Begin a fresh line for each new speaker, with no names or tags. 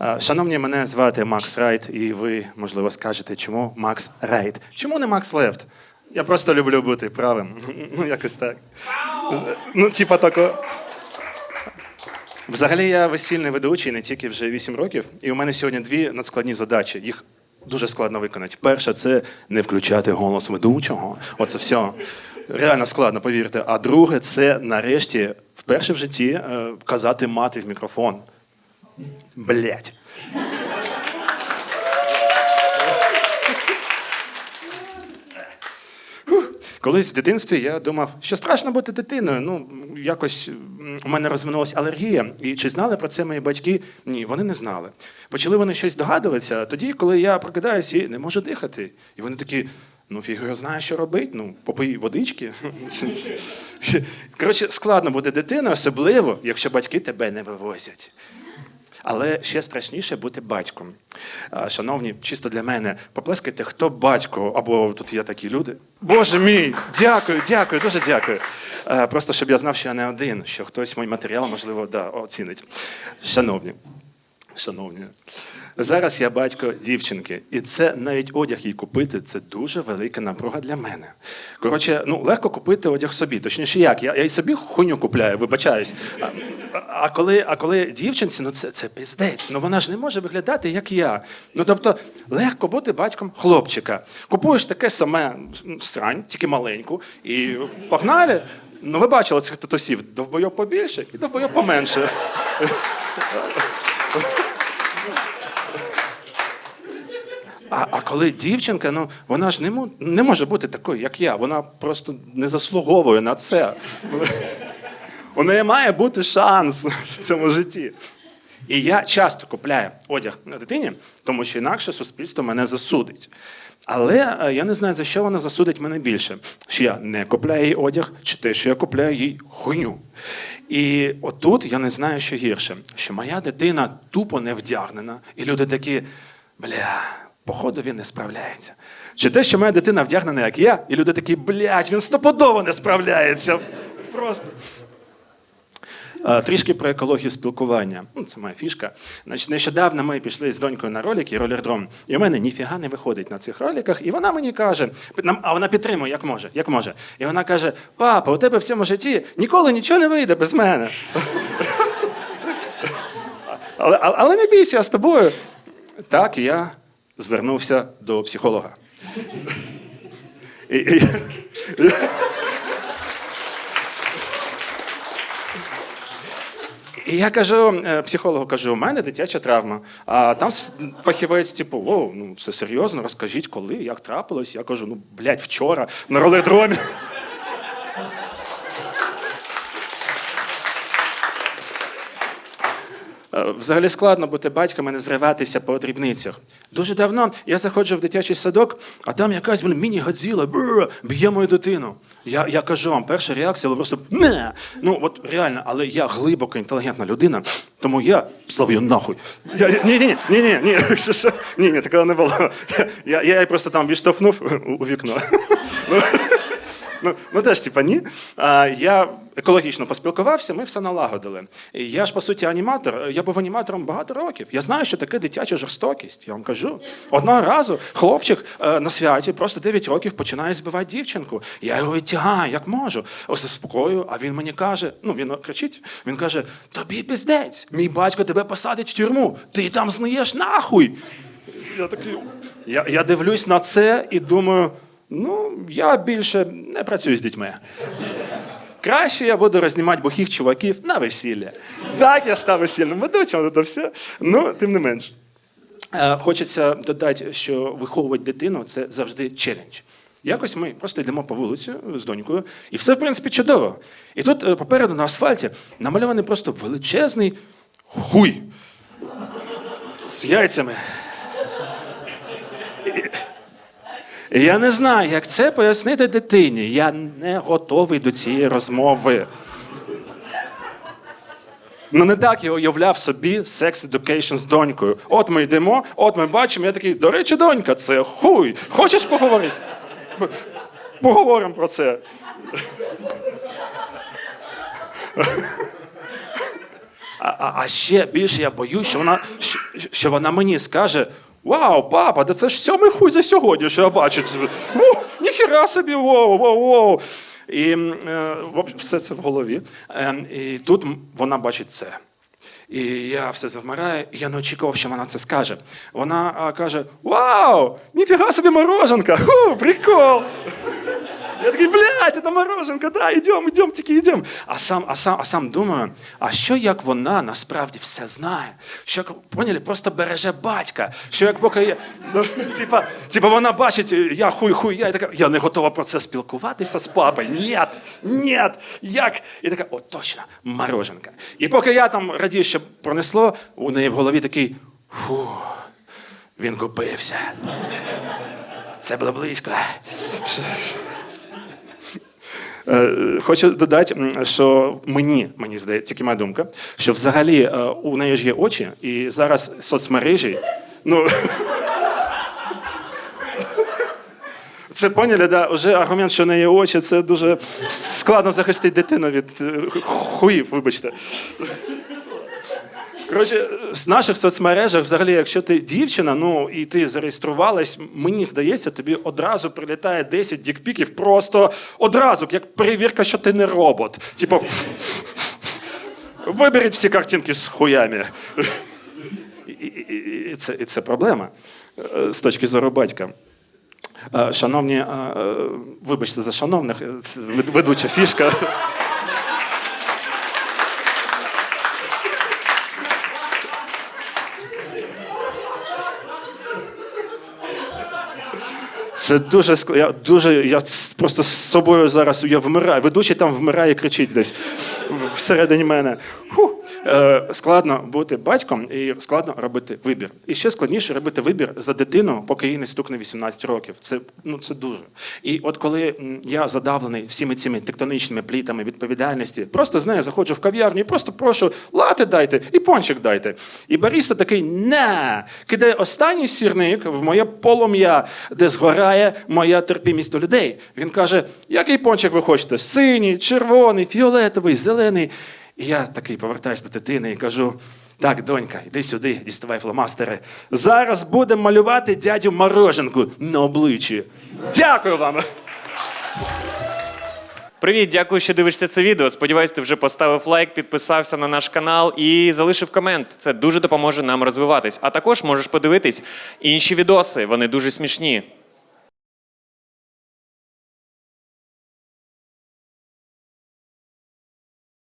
Е, Шановні, мене звати Макс Райт, і ви, можливо, скажете, чому Макс Райт? Чому не Макс Лефт? Я просто люблю бути правим. Ну, якось так. Ну, типа тако. Взагалі, я весільний ведучий не тільки вже 8 років, і у мене сьогодні дві надскладні задачі. Їх дуже складно виконати. Перша це не включати голос ведучого. Оце все. Реально складно, повірте. А друге, це нарешті вперше в житті е, казати мати в мікрофон. Блять. Колись в дитинстві я думав, що страшно бути дитиною. Ну, якось у мене розвинулася алергія. І чи знали про це мої батьки? Ні, вони не знали. Почали вони щось догадуватися тоді, коли я прокидаюся і не можу дихати. І вони такі. Ну, фіг його що робити. Ну, попий водички. Коротше, складно бути дитиною, особливо, якщо батьки тебе не вивозять. Але ще страшніше бути батьком. Шановні, чисто для мене, поплескайте, хто батько, або тут є такі люди. Боже мій, дякую, дякую, дуже дякую. Просто щоб я знав, що я не один, що хтось мій матеріал, можливо, да, оцінить. Шановні, шановні, зараз я батько дівчинки, і це навіть одяг їй купити це дуже велика напруга для мене. Коротше, ну легко купити одяг собі. Точніше, як? Я, я і собі хуйню купляю, вибачаюсь. А, коли, а коли дівчинці, ну це, це пиздець. Ну вона ж не може виглядати, як я. Ну тобто, легко бути батьком хлопчика. Купуєш таке саме срань, тільки маленьку, і погнали. Ну, ви бачили цих татусів, довбойоб побільше і довбойоб поменше. А, а коли дівчинка, ну вона ж не, не може бути такою, як я. Вона просто не заслуговує на це. У неї має бути шанс в цьому житті. І я часто купляю одяг на дитині, тому що інакше суспільство мене засудить. Але е, я не знаю, за що воно засудить мене більше. Що я не купляю їй одяг, чи те, що я купляю їй хуйню. І отут я не знаю, що гірше, що моя дитина тупо не вдягнена, і люди такі, бля, походу він не справляється. Чи те, що моя дитина вдягнена, як я, і люди такі, блядь, він стопудово не справляється. Просто. Трішки про екологію спілкування. Ну, Це моя фішка. Значить, нещодавно ми пішли з донькою на ролики ролердром, і у мене ніфіга не виходить на цих роликах. І вона мені каже, а вона підтримує, як може, як може. І вона каже: папа, у тебе в цьому житті ніколи нічого не вийде без мене. Але, але не бійся, я з тобою. Так, я звернувся до психолога. І, і, І я кажу е, психологу, кажу, у мене дитяча травма. А там фахівець, типу, воу, ну це серйозно, розкажіть, коли, як трапилось. Я кажу, ну, блядь, вчора на роледромі. Взагалі складно бути батьком і не зриватися по дрібницях. Дуже давно я заходжу в дитячий садок, а там якась міні-гадзіла б'є мою дитину. Я, я кажу вам, перша реакція була просто не. Ну от реально, але я глибоко інтелігентна людина, тому я слав'ю нахуй. Ні, ні, ні, ні, ні, ні, ні, такого не було. Я, я, я просто там відштовхнув у, у вікно. Ну, Ну, теж, типа, ні. А, я екологічно поспілкувався, ми все налагодили. Я ж, по суті, аніматор. Я був аніматором багато років. Я знаю, що таке дитяча жорстокість. Я вам кажу. Одного разу хлопчик е, на святі просто 9 років починає збивати дівчинку. Я його відтягаю, як можу. Заспокою, а він мені каже: ну він кричить, він каже: Тобі піздець, мій батько тебе посадить в тюрму, ти там зниєш нахуй. Я такий, я, я дивлюсь на це і думаю: ну, я більше не працюю з дітьми. Краще я буду рознімати бухих чуваків на весілля. Так, я став весільним ведучим, це все. Ну, тим не менш. Е, Хочеться додати, що виховувати дитину це завжди челендж. Якось ми просто йдемо по вулиці з донькою, і все, в принципі, чудово. І тут е, попереду на асфальті намальований просто величезний хуй з яйцями. І Я не знаю, як це пояснити дитині. Я не готовий до цієї розмови. Ну, не так я уявляв собі секс education з донькою. От ми йдемо, от ми бачимо, я такий, до речі, донька, це хуй. Хочеш поговорити? Поговоримо про це. а, а ще більше я боюсь, що вона, що вона мені скаже. Вау, папа, да це ж сьомий хуй за сьогодні, що я бачу. Ну, ніхіра собі, воу, воу, воу. І е, все це в голові. Е, і тут вона бачить це. І я все завмираю, і я не очікував, що вона це скаже. Вона а, каже: Вау! Ніфіга собі мороженка! Ху, прикол! Я такий, блядь, це мороженка, да, йдемо, йдемо, тільки йдемо. А сам, а сам, а сам думаю, а що як вона насправді все знає? Що поняли, просто береже батька. Що як поки я, ну, типа, типа вона бачить, я хуй, хуй, я і така, я не готова про це спілкуватися з папою. Ні, ні, як? І така, о, точно, мороженка. І поки я там радію, що пронесло, у неї в голові такий, фу, він купився. Це було близько. Е, Хочу додати, що мені, мені здається, тільки моя думка, що взагалі е, у неї ж є очі, і зараз соцмережі. Ну, це поняли, да? Вже аргумент, що в неї очі, це дуже складно захистити дитину від е, хуїв, вибачте. Коротше, з наших соцмережах, взагалі, якщо ти дівчина, ну і ти зареєструвалась, мені здається, тобі одразу прилітає 10 дікпіків, просто одразу, як перевірка, що ти не робот. Типу, виберіть всі картинки з хуями. І, це, і це проблема е, з точки зору батька. Е, Шановні, е, вибачте за шановних, ведуча фішка. Це дуже я дуже. Я просто з собою зараз я вмираю. Ведучий там вмирає кричить десь всередині мене. Фу. Е, складно бути батьком і складно робити вибір. І ще складніше робити вибір за дитину, поки їй не стукне 18 років. Це ну це дуже. І от коли я задавлений всіми цими тектонічними плітами відповідальності, просто знаю, заходжу в кав'ярню і просто прошу лати дайте і пончик дайте. І баріста такий на кидає останній сірник в моє полум'я, де згорає моя терпімість до людей. Він каже: який пончик ви хочете? Синій, червоний, фіолетовий, зелений. І я такий повертаюся до дитини і кажу: так, донька, іди сюди, діставай фломастери. Зараз будемо малювати дядю мороженку на обличчі. Дякую вам.
Привіт, дякую, що дивишся це відео. Сподіваюсь, ти вже поставив лайк, підписався на наш канал і залишив комент. Це дуже допоможе нам розвиватись. А також можеш подивитись інші відоси. Вони дуже смішні.